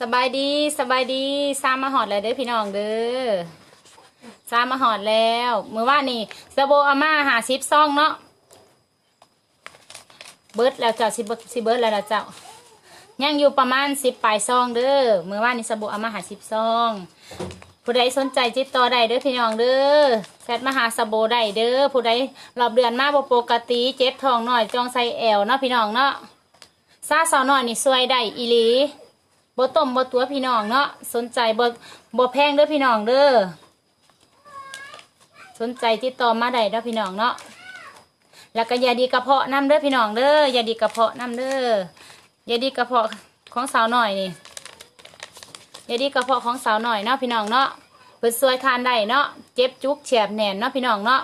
สบายดีสบายดีซามาหอดแล้วเด้อพี่น้องเด้อซามาหอดแล้วเมื่อวานนี่สโบอาม่าหาซิปซองเนาะเบิร์ดแล้วเจ้าสิเบิร์ดสิเบิร์ดแล้วล่ะเจ้ายังอยู่ประมาณสิบปลายซองเด้อเมื่อวานนี่สโบอาม่าหาซิปซองผู้ใดสนใจติดต่อได้เด้อพี่น้องเด้อแชทมาหาสโบได้เด้อผู้ใดรอบเดือนมาบปกติเจ็บทองหน่อยจองใส่แอวเนาะพี่น้องเนาะซาสาวน้อยนี่ช่วยได้อีหลี บ่ต้มบ่ตัวพี่น้องเนาะสนใจบ่บ่แพงเด้อพี่น้องเด้อสนใจติดต่อมาได้เด้อพี่น้องเนาะแล้วก็ยาดีกระเพาะน้ำเด้อพี่น้องเด้อยาดีกระเพาะน้ำเด้อยาดีกระเพาะของสาวหน่อยนี่ยาดีกระเพาะของสาวหน่อยเนาะพี่น้องเนาะเพิ่นซวยทานได้เนาะเจ็บจุกแฉบแหน่นเนาะพี่น้องเนาะ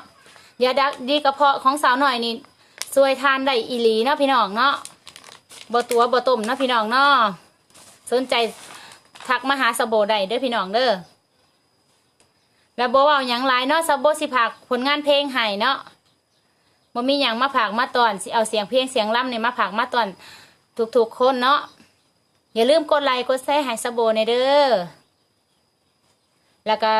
ยาดีกระเพาะของสาวหน่อยนี่ซวยทานได้อีหลีเนาะพี่น้องเนาะบ่ตัวบ่ต้มเนาะพี่น้องเนาะ สนใจทักมาหาสโบได้เด้อพี่น้องเด้อแล้วโบเว้าหยังหลายเนาะสโบสิผักผลงานเพลงให้เนาะบ่มีหยังมาผักมาตอนสิเอาเสียงเพลงเสียงล่ำนี่มาผักมาตอนทุกๆคนเนาะอย่าลืมกดไลค์กดแชร์ให้สโบในเด้อแล้วก็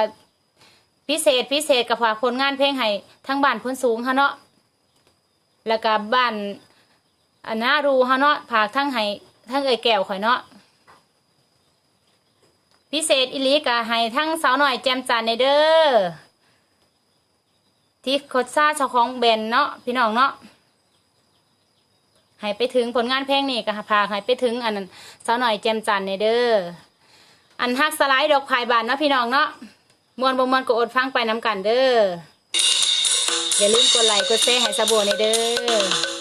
พิเศษพิเศษกับฝากผลงานเพลงให้ทั้งบ้านพ้นสูงฮาเนาะแล้วก็บ้านอันน่ารูฮาเนาะผากทั้งให้ทั้งเอ่ยแก้วข่อยเนาะ พิเศษอิลีกะให้ทั้งสาวหน่อยแจมจันในเด้อที่โคดซ่าเจ้าของแบนเนาะพี่น้องเนาะให้ไปถึงผลงานเพลงนี่ก็พาให้ไปถึงอันสาวหน่อยแจมจันในเด้ออันฮักสไลด์ดอกพายบานเนาะพี่น้องเนาะมวนบ่มวนก็อดฟังไปน้ำกันเด้ออย่าลืมกดไลค์กดแชร์ให้สะโบในเด้อ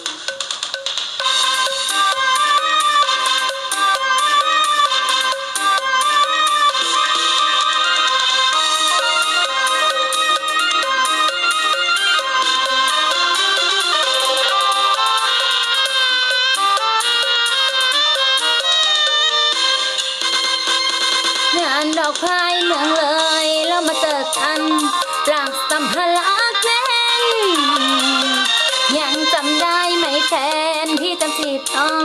านดอกไม้เมืองเลยแล้วมาเจอกันหลังสัมภาระแน่นยังจำได้ไหมแฟนที่จำสีทอง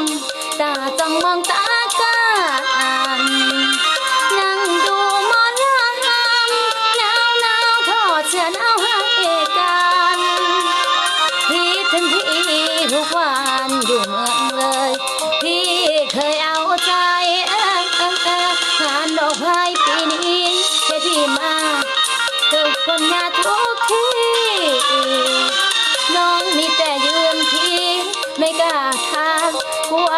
ตาจ้องมองตากันนั่งดูมอลำหนาวหนาวทอดเสื้อหนาวให้กันพี่ถึงพี่ทุกวันอยู่เมือ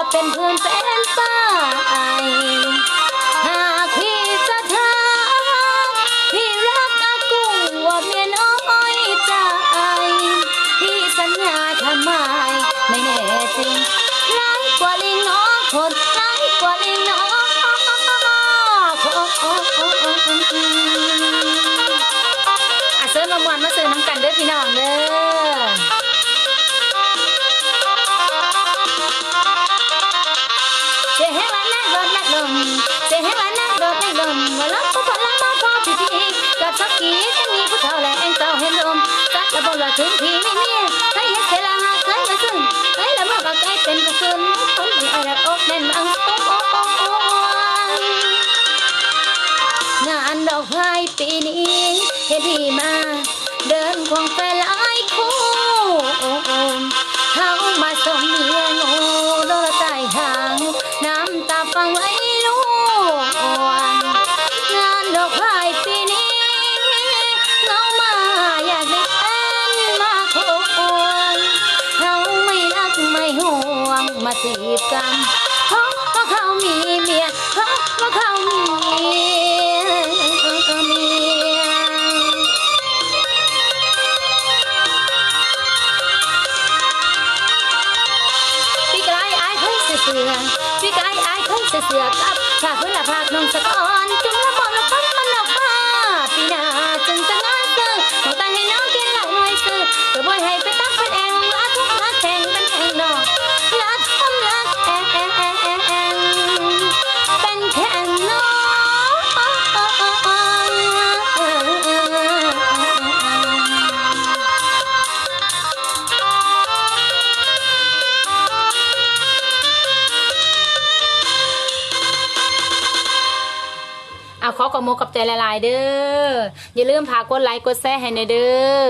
เป็นเพื่อนเป็นป้ายหากพี่จะทำพี่รักอากูว่าเมียน้อยใจ พี่สัญญาทำไมไม่แน่จริงร้ายกว่าลิงน้องคนร้ายกว่าลิงน้องอะเซิร์ฟมามวนมาซื้อน้ำกันเด้อพี่น้องเด้อ ปีนี้เฮ็ดีมา เดินควงแฟนหลายคู่เฮามาส่งเมียงูโดนใต้หางน้ำตาฟังไว้ลูกงานดอกไม้ปีนี้เงามาอยากได้แฟนมาควงเฮาไม่รักไม่ห่วงมาจีบกัน เคยเสือกับถ้าพื่อนละพากน้องสะก้อนจุ่ เอาขอกระโมกับใจละลายเด้ออย่าลืมพากดไลค์กดแชร์ให้ในเด้อ